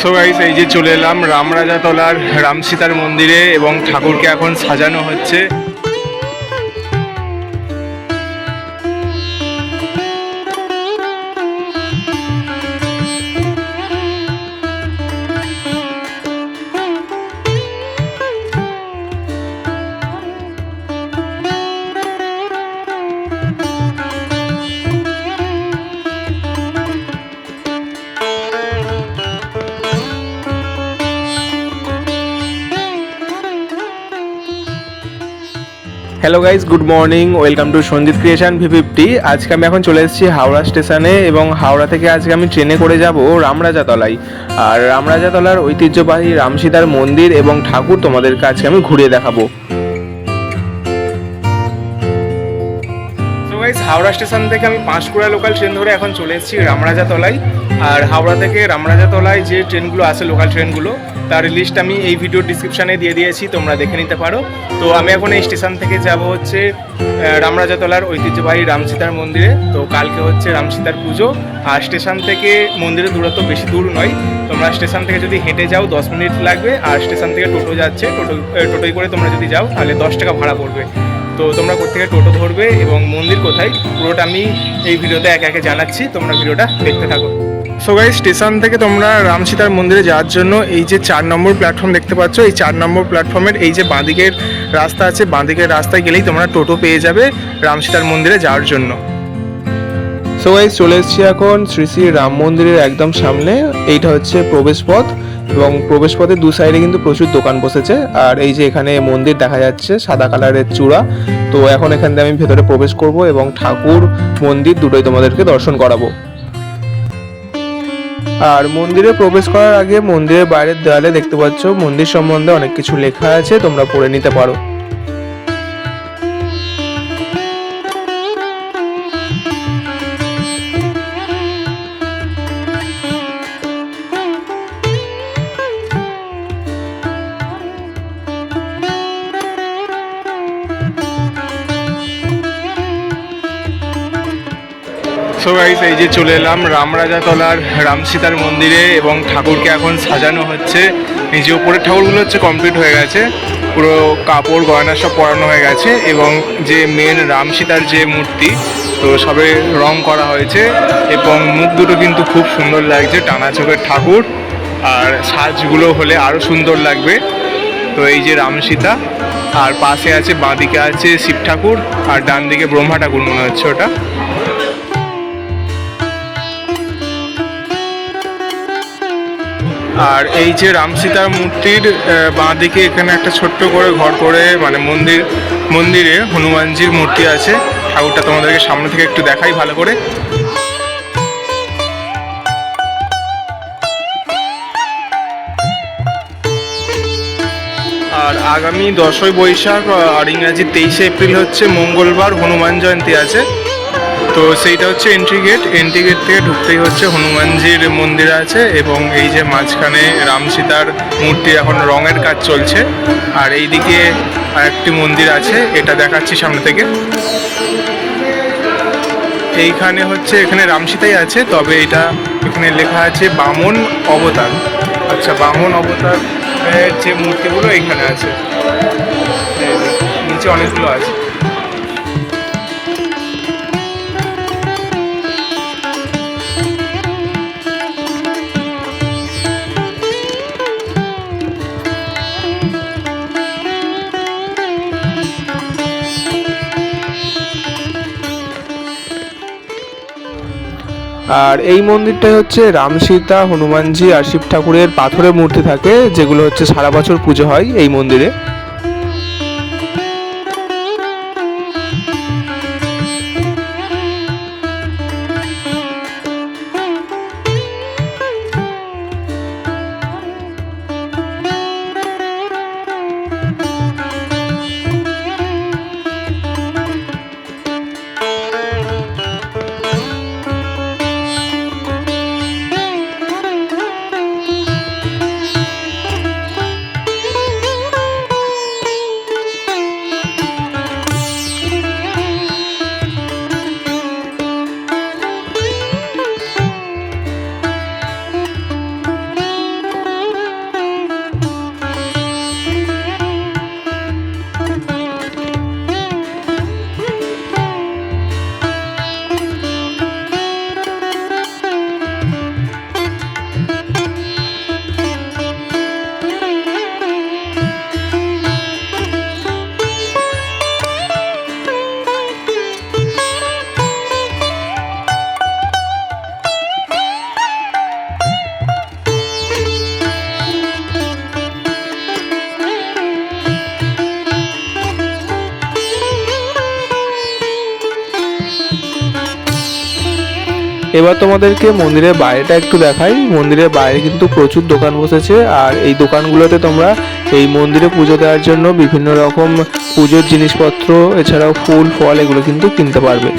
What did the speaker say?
So guys, এই যে চলে এলাম রামরাজাতলার রাম সীতার মন্দিরে এবং ঠাকুরকে এখন সাজানো হচ্ছে। Hello guys good morning welcome to Sanjit creation V fifty আজকে আমি এখন চলে এসেছি হাওড়া স্টেশনে এবং হাওড়া থেকে আজকে আমি ট্রেনে করে যাব রামরাজাতলায়। আর রামরাজাতলার ঐতিহ্যবাহী রামসীতার মন্দির এবং ঠাকুর তোমাদেরকে আজকে আমি ঘুরিয়ে দেখাবো। হাওড়া স্টেশন থেকে আমি পাঁশকুড়া লোকাল ট্রেন ধরে এখন চলে এসেছি রামরাজাতলায়। আর হাওড়া থেকে রামরাজাতলায় যে ট্রেনগুলো আসে লোকাল ট্রেনগুলো, তার লিস্ট আমি এই ভিডিও ডিসক্রিপশানে দিয়ে দিয়েছি, তোমরা দেখে নিতে পারো। তো আমি এখন এই স্টেশন থেকে যাব হচ্ছে রামরাজাতলার ঐতিহ্যবাহী রামসীতার মন্দিরে। তো কালকে হচ্ছে রামসীতার পুজো। আর স্টেশন থেকে মন্দিরের দূরত্ব বেশি দূর নয়। তোমরা স্টেশন থেকে যদি হেঁটে যাও, দশ মিনিট লাগবে। আর স্টেশন থেকে টোটো যাচ্ছে, টোটো টোটোয় করে তোমরা যদি যাও, তাহলে দশ টাকা ভাড়া পড়বে। তো তোমরা কোথেকে টোটো ধরবে এবং মন্দির কোথায়, পুরোটা আমি এই ভিডিওতে একে একে জানাচ্ছি। তোমরা ভিডিওটা দেখতে থাকো। সো গাই স্টেশন থেকে তোমরা রাম রামসীতার মন্দিরে যাওয়ার জন্য এই যে চার নম্বর প্ল্যাটফর্ম দেখতে পাচ্ছ, এই চার নম্বর প্ল্যাটফর্মের এই যে বাঁদিকের রাস্তা আছে, বাঁদিকের রাস্তায় গেলেই তোমরা টোটো পেয়ে যাবে রামসীতার মন্দিরে যাওয়ার জন্য। সো গাইজ চলে এসেছি এখন শ্রী শ্রী রাম মন্দিরের একদম সামনে। এইটা হচ্ছে প্রবেশ পথ এবং প্রবেশ পথের দু সাইডে কিন্তু প্রচুর দোকান বসেছে। আর এই যে এখানে মন্দির দেখা যাচ্ছে, সাদা কালারের চূড়া। তো এখন এখান দিয়ে আমি ভেতরে প্রবেশ করব এবং ঠাকুর মন্দির দুটোই তোমাদেরকে দর্শন করাবো। আর মন্দিরে প্রবেশ করার আগে মন্দিরের বাইরের দেওয়ালে দেখতে পাচ্ছ, মন্দির সম্বন্ধে অনেক কিছু লেখা আছে, তোমরা পড়ে নিতে পারো। সো গাইস এই যে চলে এলাম রামরাজাতলার রামসীতার মন্দিরে এবং ঠাকুরকে এখন সাজানো হচ্ছে। এই যে উপরের ঠাকুরগুলো হচ্ছে কমপ্লিট হয়ে গেছে। পুরো কাপড়, গয়না সব পরানো হয়ে গেছে এবং যে মেন রামসীতার যে মূর্তি, তো সবে রং করা হয়েছে এবং মুখ দুটো কিন্তু খুব সুন্দর লাগছে টানা চোখের ঠাকুর। আর সাজগুলো হলে আরও সুন্দর লাগবে। তো এই যে রামসীতা, আর পাশে আছে, বাঁদিকে আছে শিব ঠাকুর, আর ডান দিকে ব্রহ্মা ঠাকুর মনে হচ্ছে ওটা। আর এই যে রাম সীতার মূর্তির বাঁ দিকে এখানে একটা ছোট্ট করে ঘর করে মানে মন্দির, মন্দিরে হনুমানজির মূর্তি আছে। ঠাকুরটা তোমাদেরকে সামনে থেকে একটু দেখাই ভালো করে। আর আগামী দশই বৈশাখ আর ইংরাজি তেইশে এপ্রিল হচ্ছে মঙ্গলবার, হনুমান জয়ন্তী আছে। তো সেইটা হচ্ছে এন্ট্রি গেট এন্ট্রি গেট থেকে ঢুকতেই হচ্ছে হনুমানজির মন্দির আছে এবং এই যে মাঝখানে রাম সীতার মূর্তি এখন রঙের কাজ চলছে। আর এইদিকে আরেকটি মন্দির আছে, এটা দেখাচ্ছি সামনে থেকে। এইখানে হচ্ছে এখানে রামসীতাই আছে, তবে এটা এখানে লেখা আছে বামন অবতার। আচ্ছা বামন অবতার যে মূর্তিগুলো এখানে আছে। নিচে অনেকগুলো আছে। আর এই মন্দিরটা হচ্ছে রাম সীতা, হনুমানজি আর শিব ঠাকুরের পাথরের মূর্তি থাকে, যেগুলো হচ্ছে সারা বছর পুজো হয় এই মন্দিরে। এবার তোমাদেরকে মন্দিরের বাইরেটা একটু দেখাই। মন্দিরের বাইরে কিন্তু প্রচুর দোকান বসেছে আর এই দোকানগুলোতে তোমরা এই মন্দিরে পুজো দেওয়ার জন্য বিভিন্ন রকম পুজোর জিনিসপত্র, এছাড়াও ফুল, ফল এগুলো কিন্তু কিনতে পারবে।